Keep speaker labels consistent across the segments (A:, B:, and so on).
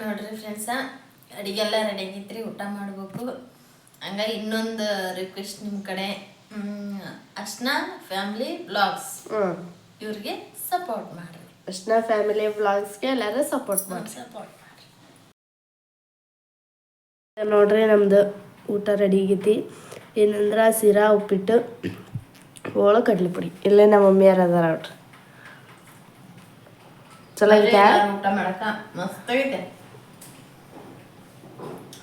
A: ನೋಡ್ರಿ friends ಅಡಿಗೆಲ್ಲ ready ಆಗೈತ್ರಿ ಊಟ ಮಾಡ್ಬೇಕು. ಹಂಗಾಗಿ ಇನ್ನೊಂದು ರಿಕ್ವೆಸ್ಟ್ ನಿಮ್ಮ ಕಡೆ. ಅರ್ಶನ ಫ್ಯಾಮಿಲಿ ಬ್ಲಾಗ್ಸ್ ಇವ್ರಿಗೆ ಸಪೋರ್ಟ್ ಮಾಡ್ರಿ.
B: ಅರ್ಶನ ಫ್ಯಾಮಿಲಿ ಬ್ಲಾಗ್ಸ್ಗೆ ಎಲ್ಲರೂ ಸಪೋರ್ಟ್ ಮಾಡಿ
A: ಸಪೋರ್ಟ್ ಮಾಡ್ರಿ.
B: ನೋಡ್ರಿ ನಮ್ದು ಊಟ ರೆಡಿ ಆಗೈತಿ. ಏನಂದ್ರೆ ಸಿರಾ ಉಪ್ಪಿಟ್ಟು ಓಳ ಕಡ್ಲಿ ಪುಡಿ. ಇಲ್ಲೇ ನಮ್ಮ ಮಮ್ಮಿಯಾರ ಅದಾರ ನೋಡ್ರಿ. ಚಲೋ ಐತೆ
A: ಊಟ ಮಾಡಕ ಮಸ್ತ್ ಆಗೈತೆ.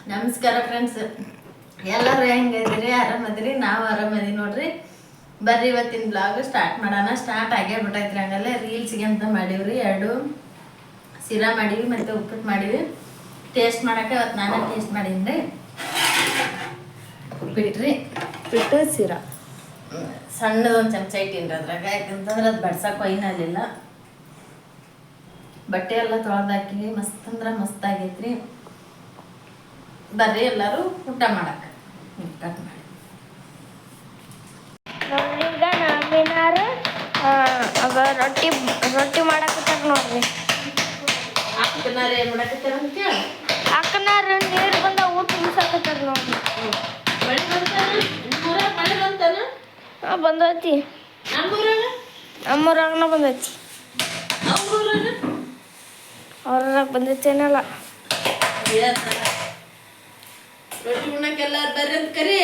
A: ನಮಸ್ಕಾರ ಫ್ರೆಂಡ್ಸ್ ಎಲ್ಲರೂ ಹೆಂಗಿದ್ರಿ ಆರಾಮದಿರಿ? ನಾವು ಆರಾಮದಿ ನೋಡ್ರಿ. ಬರ್ರಿ ಇವತ್ತಿನ ಬ್ಲಾಗ್ ಸ್ಟಾರ್ಟ್ ಮಾಡೋಣ. ಸ್ಟಾರ್ಟ್ ಆಗೇ ಬಿಟ್ಟೈತ್ರಿ ಹಂಗಲ್ಲೇ ರೀಲ್ಸ್ಗೆ ಅಂತ ಮಾಡೀವ್ರಿ. ಎರಡು ಸಿರಾ ಮಾಡೀವಿ ಮತ್ತು ಉಪ್ಪಿಟ್ಟು ಮಾಡೀವಿ. ಟೇಸ್ಟ್ ಮಾಡೋಕೆ ಇವತ್ತು ನಾನೇ ಟೇಸ್ಟ್ ಮಾಡೀನಿ ರೀ ಉಪ್ಪಿಟ್ರಿ.
B: ಉಪ್ಪಿಟ್ಟು ಸಿರಾ
A: ಸಣ್ಣದೊಂದು ಚಮಚ ಇಟ್ಟೀನಿ ಅದ್ರಾಗ. ಯಾಕಂತಂದ್ರೆ ಅದು ಬಡ್ಸಕ್ಕೆ ಒಯ್ನಲ್ಲಿಲ್ಲ ಬಟ್ಟೆ ಎಲ್ಲ ತೊಳೆದಾಕಿವಿ ಮಸ್ತ್ ಅಂದ್ರೆ ಮಸ್ತ್ ಆಗೈತ್ರಿ. ಬರ್ರಿ ಎಲ್ಲರೂ ಊಟ ಮಾಡಕ್ಕೆ. ಕಟ್ ಮಾಡಿ.
C: ಈಗ ನಮ್ಮಿನಾರು ಅವ ರೊಟ್ಟಿ ರೊಟ್ಟಿ ಮಾಡಕತ್ತಾರ ನೋಡ್ರಿ.
A: ಅಕ್ಕನಾರ ಏನು ಮಾಡಕತ್ತಾರ ಅಂತ ಕೇಳಿ
C: ಅಕ್ಕನಾರು ನೀರು ಬಂದ ಊಟ ತಿನ್ಸಕತ್ತಾರ ನೋಡ್ರಿ.
A: ಮಳೆ ಬಂತಾನ? ನಿಮ್ಮೂರಾಗ ಮಳೆ ಬಂತಾನ?
C: ಆ ಬಂದೈತಿ.
A: ನಮ್ಮೂರಾಗ?
C: ನಮ್ಮೂರಾಗನ ಬಂದೈತಿ.
A: ಅವ್ರೂರಾಗ?
C: ಅವ್ರಾಗ ಬಂದೈತೇನಲ್ಲ
A: ರೊಟ್ಟಿ ಉಣ್ಣಕ್ಕೆ ಎಲ್ಲಾರು ಬರ್ರಿ ಅಂತ ಕರಿ.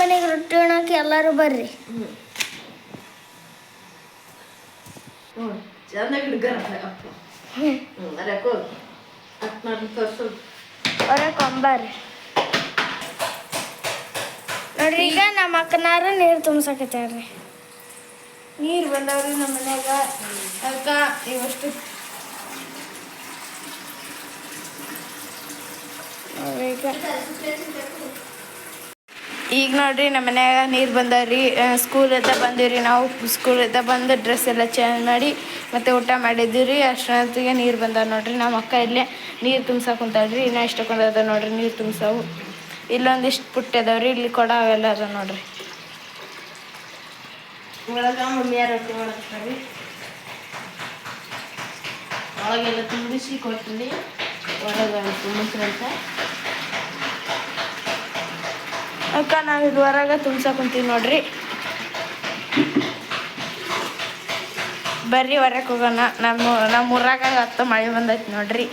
C: ಮನೆಗೆ ರೊಟ್ಟಿ ಉಣ್ಣಕ್ಕೆ ಎಲ್ಲರೂ ಬರ್ರಿ.
A: ಹಿಡ್ಗಾರ
C: ನೋಡ್ರಿ ಈಗ ನಮ್ಮ ಅಕ್ಕನಾರ ನೀರು ತುಂಬ್ಸಕತ್ತಾರ್ರಿ. ನೀರು ಬಂದವ್ರಿ ನಮ್ಮ ಮನ್ಯಾಗ. ಅದಕ್ಕೆ ಇವಷ್ಟು ನೋಡ್ರಿ ಈಗ ಈಗ ನೋಡ್ರಿ, ನಮ್ಮ ಮನ್ಯಾಗ ನೀರು ಬಂದವ್ರಿ. ಬಂದೀವಿ ಬಂದಿವ್ರಿ ನಾವು. ಸ್ಕೂಲ್ ಎದ್ದ ಬಂದು ಡ್ರೆಸ್ ಎಲ್ಲ ಚೇಂಜ್ ಮಾಡಿ ಮತ್ತೆ ಊಟ ಮಾಡಿದ್ದೀವಿ ರೀ ಅಷ್ಟೊತ್ತಿಗೆ ನೀರು ಬಂದಾವ ನೋಡ್ರಿ. ನಮ್ಮ ಅಕ್ಕ ಇಲ್ಲೇ ನೀರು ತುಂಬ್ಸಕ್ಕೆ ಕುಂತಾಳ್ರಿ. ಇನ್ನೂ ಇಷ್ಟಕೊಂಡದ ನೋಡ್ರಿ, ನೀರು ತುಂಬ್ಸವು. ಇಲ್ಲೊಂದಿಷ್ಟು ಪುಟ್ಟ ಅದಾವ್ರಿ. ಇಲ್ಲಿ ಕೊಡ ಅವೆಲ್ಲ ಅದಾವ ನೋಡ್ರಿ.
A: ಒಳಗೆಲ್ಲ ತುಂಬಿಸಿ ಕೊಟ್ಟಿನಿ ಒಳಗೆ ತುಂಬಿಸ್ರಂತ.
C: ಅಕ್ಕ, ನಾವು ಇದು ಹೊರಗೆ ಕುಂತೀವಿ ನೋಡ್ರಿ. ಬರ್ರಿ ಹೊರಗೆ ಹೋಗೋಣ. ನಮ್ಮ ನಮ್ಮ ಊರಾಗ ಹತ್ತು ಮಳೆ ಬಂದೈತಿ ನೋಡ್ರಿ.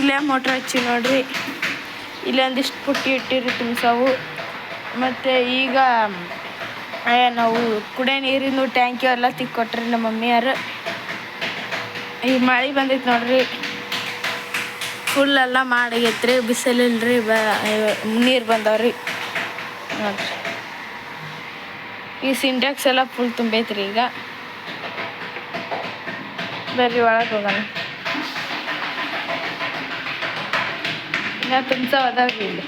C: ಇಲ್ಲೇ ಮೋಟ್ರ್ ಹಚ್ಚಿ ನೋಡ್ರಿ. ಇಲ್ಲೇ ಒಂದಿಷ್ಟು ಪುಟ್ಟಿ ಇಟ್ಟಿರಿ ತುಂಬಿಸವು. ಮತ್ತು ಈಗ ನಾವು ಕುಡಿಯೋ ನೀರಿಂದು ಟ್ಯಾಂಕಿ ಎಲ್ಲ ತಿಕ್ಕೊಟ್ರಿ ನಮ್ಮ ಮಮ್ಮಿಯರು ಈಗ ಮಳೆ ಬಂದೈತಿ ನೋಡ್ರಿ. ಫುಲ್ ಎಲ್ಲ ಮಾಡಾಗೈತ್ರಿ ಬಿಸಿಲಿಲ್ರಿ ಬ ನೀರು ಬಂದವ್ರಿ. ನೋಡ್ರಿ. ಈ ಸಿಂಟ್ಯಾಕ್ಸ್ ಎಲ್ಲ ಫುಲ್ ತುಂಬೈತ್ರಿ ಈಗ. ಬರ್ರಿ ಒಳಗೆ ಹೋಗೋಣ. ಇನ್ನ ತುಂಬ್ಸವ್ ಅದಾವ್ರಿ ಇಲ್ಲಿ.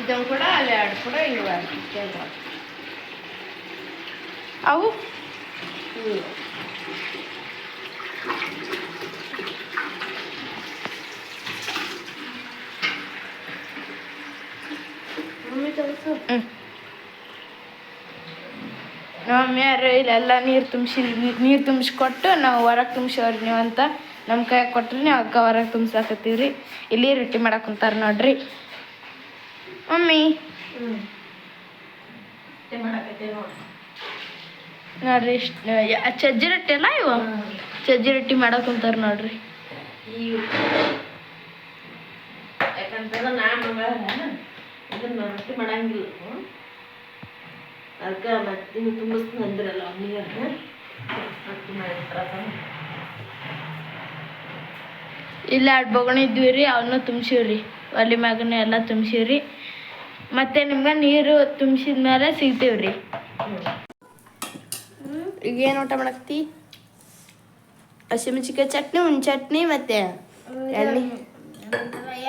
A: ಇದೊಂದು ಕೂಡ ಅಲ್ಲಿ ಎರಡು ಕೂಡ ಇವ
C: ಅವು? ನಮ್ಮ ಮಮ್ಮಿಯರು ಇಲ್ಲೆಲ್ಲ ನೀರು ತುಂಬಿಸಿ ನೀರು ತುಂಬಿಸ್ಕೊಟ್ಟು ನಾವು ಹೊರಗೆ ತುಂಬಿಸೋರಿ ನೀವು ಅಂತ ನಮ್ಮ ಕೈ ಕೊಟ್ರಿ ನೀವು ಅಕ್ಕ ಹೊರಗೆ ತುಂಬ್ಸಾಕತ್ತೀವ್ರಿ. ಇಲ್ಲಿ ರೊಟ್ಟಿ ಮಾಡಕ್ಕೆ ಕುಂತಾರ ನೋಡ್ರಿ. ಮಮ್ಮಿ. ನೋಡ್ರಿ ಇಷ್ಟು ಚಜ್ಜಿ ರೊಟ್ಟಿ ಅಲ್ಲ ಇವು? ಸಜ್ಜಿ ರೊಟ್ಟಿ ಮಾಡಕ್ಕೆ ಕುಂತಾರ ನೋಡ್ರಿ.
A: ಯಾಕಂತಂದ್ರೆ ಇದನ್ನ ರೊಟ್ಟಿ ಮಾಡಂಗಿಲ್ಲ. ಅದಕ್ಕೆ ಮತ್ತೆ ಇನ್ನು ತುಂಬಿಸ್ತೀನಿ ಅಂದ್ರಲ್ಲ ಅವನಿಗೆ ರೊಟ್ಟಿ ಮಾಡಿರ್ತಾರ
C: ಇಲ್ಲ ಎರಡು ಬೊಗಣೆ ಇದ್ವಿ ರೀ ಅವನ್ನ ತುಂಬಿಸಿವ್ರಿ ಒಲೆ ಮ್ಯಾಗನ ಎಲ್ಲ ತುಂಬಿಸಿವ್ರಿ ಮತ್ತೆ ನಿಮ್ಗೆ ನೀರು ತುಂಬಿಸಿದ ಮೇಲೆ ಸಿಗ್ತೀವ್ರಿ ಈಗ ಏನು ಊಟ ಮಾಡಕ್ತಿ ಹಸಿಮೆಣಸಿಕಾಯಿ ಚಟ್ನಿ ಒಂದು ಚಟ್ನಿ ಮತ್ತೆ ಎಣ್ಣೆ.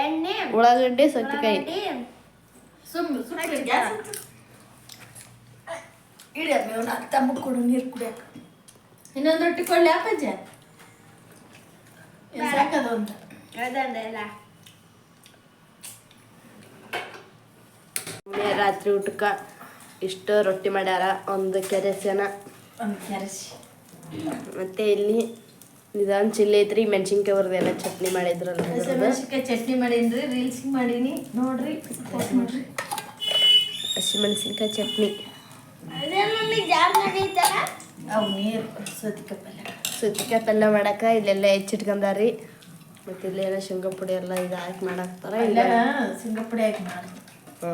A: ಎಣ್ಣೆ.
C: ಉಳ್ಳಾಗಡ್ಡೆ ಸೌತೆಕಾಯಿ.
A: ಸುಮ್ಮ ಸುಮ್ಮನೆ ಗ್ಯಾಸ್ ಇಡಿ ಅಮ್ಮ ಒಂದು ತಮ್ಮ ಕೊಡು ನೀರು ಕುಡಿಯಕ್ಕೆ ಇನ್ನೊಂದು ರೊಟ್ಟಿ ಕೊಡ್ಲಿ ಅಪ್ಪಜ್ಜ ಸಾಕದು ಅಂತ?
B: ರಾತ್ರಿ ಊಟಕ್ಕ ಇಷ್ಟು ರೊಟ್ಟಿ ಮಾಡ್ಯಾರ ಒಂದು ಕೆರೆಸನ.
A: ಒಂದು ಕೆರೆಸಿ.
B: ಮತ್ತೆ ಇಲ್ಲಿ ನಿಧಾನ ಚಿಲ್ಲಿ ಐತ್ರಿ ಮೆಣಸಿನ್ಕಾಯಿ ಅವ್ರದ್ದೆಲ್ಲ ಚಟ್ನಿ ಮಾಡಿದ್ರಲ್ಲ.
A: ಹಸಿಮೆಣಸಿನ್ಕಾಯಿ ಚಟ್ನಿ ಮಾಡೀನಿ ರೀಲ್ಸ್ ಮಾಡೀನಿ ನೋಡ್ರಿ post ಮಾಡ್ರಿ.
B: ಹಸಿಮೆಣಸಿನ್ಕಾಯಿ ಚಟ್ನಿ.
A: ಅವು ನೀರು ಸೌತಿಕಾಯಿ ಪಲ್ಯ.
B: ಸೌತಿಕಾಯಿ ಪಲ್ಯ ಮಾಡಕ್ಕೆ ಇಲ್ಲೆಲ್ಲ ಹೆಚ್ಚಿಟ್ಕೊಂಡಾರಿ ಮತ್ತೆ ಇಲ್ಲೆಲ್ಲ ಶೇಂಗಾ ಪುಡಿ ಎಲ್ಲ ಇದು ಹಾಕಿ ಮಾಡಾಕ್ತಾರ ಇಲ್ಲ?
A: ಶೇಂಗಾ ಪುಡಿ ಹಾಕಿ ಮಾಡಿ
B: ಹ್ಞೂ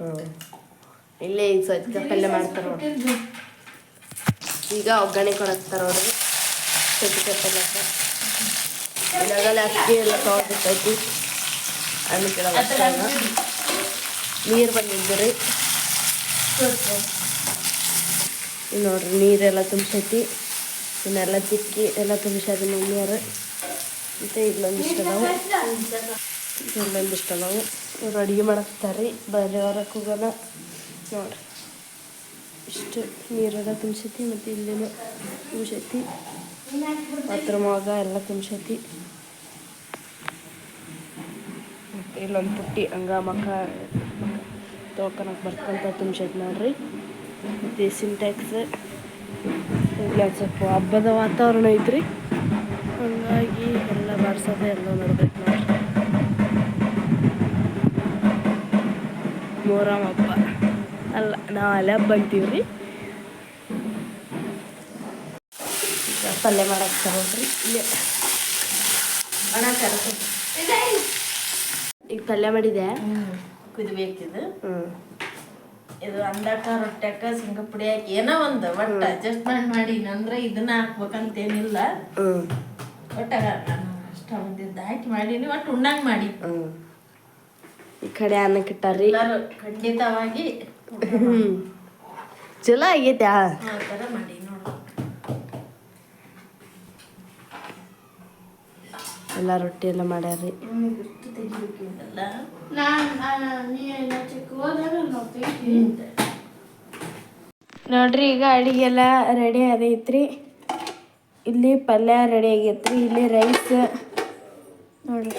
B: ಹ್ಞೂ ಇಲ್ಲೇ ಈಗ ಸೌತಿಕಾಯಿ ಪಲ್ಯ ಮಾಡ್ತಾರ ನೋಡ್ರಿ. ಈಗ ಒಗ್ಗರಣೆ ಕೊಡಕ್ತಾರ ಅವ್ರಿಗೆ ಸೌತಿಕಾಯಿ ಪಲ್ಯಕ್ಕೆ ಇದಾಗಲ್ಲ ಅಕ್ಕಿ ಎಲ್ಲ ತೊಗೊಳ್ಬಿಟ್ಟೈತಿ ಹಣ್ಣು ಕೆಳಗೆ ನೀರು ಬಂದಿದ್ದು ರೀ ನೋಡ್ರಿ ನೀರೆಲ್ಲ ತುಂಬಿಸೈತಿ ಇನ್ನೆಲ್ಲ ತಿಕ್ಕಿ ಎಲ್ಲ ತುಂಬಿಸ್ಯಾರ ಮಮ್ಮಿಯರು ಮತ್ತು ಇಲ್ಲೊಂದಿಷ್ಟು ಅದಾವು ಇಲ್ಲೊಂದಿಷ್ಟು ಅದಾವು ಇವ್ರು ಅಡುಗೆ ಮಾಡಕ್ತಾರೆ ಬರೀ ಹೊರಕ್ಕೆ ಹೋಗೋಣ ನೋಡ್ರಿ ಇಷ್ಟು ನೀರೆಲ್ಲ ತುಂಬಿಸೈತಿ ಮತ್ತು ಇಲ್ಲೇನು ತುಂಬಿಸೈತಿ ಹತ್ರ ಮಗ ಎಲ್ಲ ತುಂಬಿಸೈತಿ ಮತ್ತೆ ಇಲ್ಲೊಂದು ಪುಟ್ಟಿ ಹಂಗ ಮಕ್ಕ ತೊಳ್ಕೊಳಕ್ಕೆ ಬರ್ತಂತ ತುಂಬಿಸೈತಿ ನೋಡ್ರಿ. ಮತ್ತು ಸಿಂಟ್ಯಾಕ್ಸ್ ಸ್ವಲ್ಪ ಹಬ್ಬದ ವಾತಾವರಣ ಐತ್ರಿ. ಹಂಗಾಗಿ ಎಲ್ಲ ಬಾಡ್ಸೋದು ಎಲ್ಲ ನೋಡ್ಬೇಕು ನೋಡ್ರಿ. ಮೊಹರಂ ಹಬ್ಬ ಅಲ್ಲ, ನಾವು ಅಲ್ಲೇ ಹಬ್ಬ ಅಂತೀವಿ ರೀ ಈಗ ಪಲ್ಯ ಮಾಡಕ್ಕೆ ನೋಡ್ರಿ ಇಲ್ಲೇ.
A: ಒಣ ಕರ್ದು.
B: ಈಗ ಪಲ್ಯ ಮಾಡಿದೆ
A: ಕುದಿಬೇಕಿದು. ಇದು ಸಿಂಗ ರೊಟ್ಟ್ಯಾಕ ಪುಡಿ ಹಾಕಿ ಏನೋ ಒಂದು ಒಟ್ಟು ಅಡ್ಜಸ್ಟ್ಮೆಂಟ್ ಮಾಡಿ ಅಂದ್ರೆ ಇದನ್ನ ಹಾಕ್ಬೇಕಂತೇನಿಲ್ಲ. ನಾನು ಅಷ್ಟ ಒಂದಿದ್ದು ಹಾಕಿ ಮಾಡೀನಿ ಒಟ್ಟು ಉಣ್ಣಂಗ್ ಮಾಡಿ.
B: ಈ ಕಡೆ ಅನ್ನಕ್ಕೆ ಇಟ್ಟಾರ್ರಿ.
A: ಎಲ್ಲರೂ ಖಂಡಿತವಾಗಿ
B: ಚಲೋ ಆಗೈತೆ ಆ
A: ಆ ಥರ ಮಾಡಿ ನೋಡು
B: ಎಲ್ಲ ರೊಟ್ಟಿ ಎಲ್ಲ ಮಾಡ್ಯಾರ್ರಿ.
C: ನೋಡ್ರಿ ಈಗ ಅಡಿಗೆ ಎಲ್ಲ ರೆಡಿ ಆಗೈತ್ರಿ. ಇಲ್ಲಿ ಪಲ್ಯ ರೆಡಿ ಆಗೈತ್ರಿ ಇಲ್ಲಿ ರೈಸ್ ನೋಡ್ರಿ.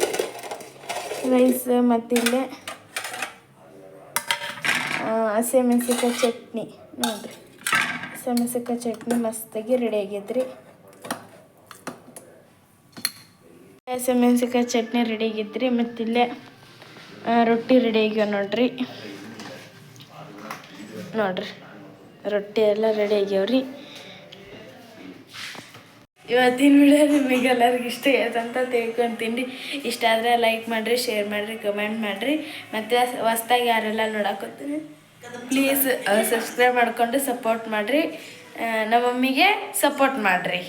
C: ರೈಸ್ ಮತ್ತಿಲ್ಲಿ ಹಸಿಮೆಣ್ಸಿಕಾಯಿ ಚಟ್ನಿ ನೋಡ್ರಿ. ಹಸಿಮೆಣ್ಸಿಕಾಯಿ ಚಟ್ನಿ ಮಸ್ತಾಗಿ ರೆಡಿ ಆಗೈತ್ರಿ. ಹಸಿಮೆಣ್ಸಿಕಾಯಿ ಚಟ್ನಿ ರೆಡಿ ಆಗಿದ್ರಿ ಮತ್ತು ಇಲ್ಲೇ ರೊಟ್ಟಿ ರೆಡಿ ಆಗ್ಯಾವ ನೋಡ್ರಿ. ನೋಡ್ರಿ, ರೊಟ್ಟಿ ಎಲ್ಲ ರೆಡಿ ಆಗ್ಯಾವ್ರಿ. ಇವತ್ತಿನ ವಿಡಿಯೋ ನಿಮಗೆಲ್ಲರಿಗೂ ಇಷ್ಟ ಆಯ್ತಂತ ತಿಳ್ಕೊಂತೀನಿ. ಇಷ್ಟ ಆದರೆ ಲೈಕ್ ಮಾಡಿರಿ ಶೇರ್ ಮಾಡಿರಿ ಕಮೆಂಟ್ ಮಾಡಿರಿ. ಮತ್ತು ಹೊಸ್ದಾಗಿ ಯಾರೆಲ್ಲ ನೋಡಾಕೋತೀನಿ ಪ್ಲೀಸ್ ಸಬ್ಸ್ಕ್ರೈಬ್ ಮಾಡ್ಕೊಂಡು ಸಪೋರ್ಟ್ ಮಾಡಿರಿ. ನಮ್ಮ ಮಮ್ಮಿಗೆ ಸಪೋರ್ಟ್ ಮಾಡಿರಿ.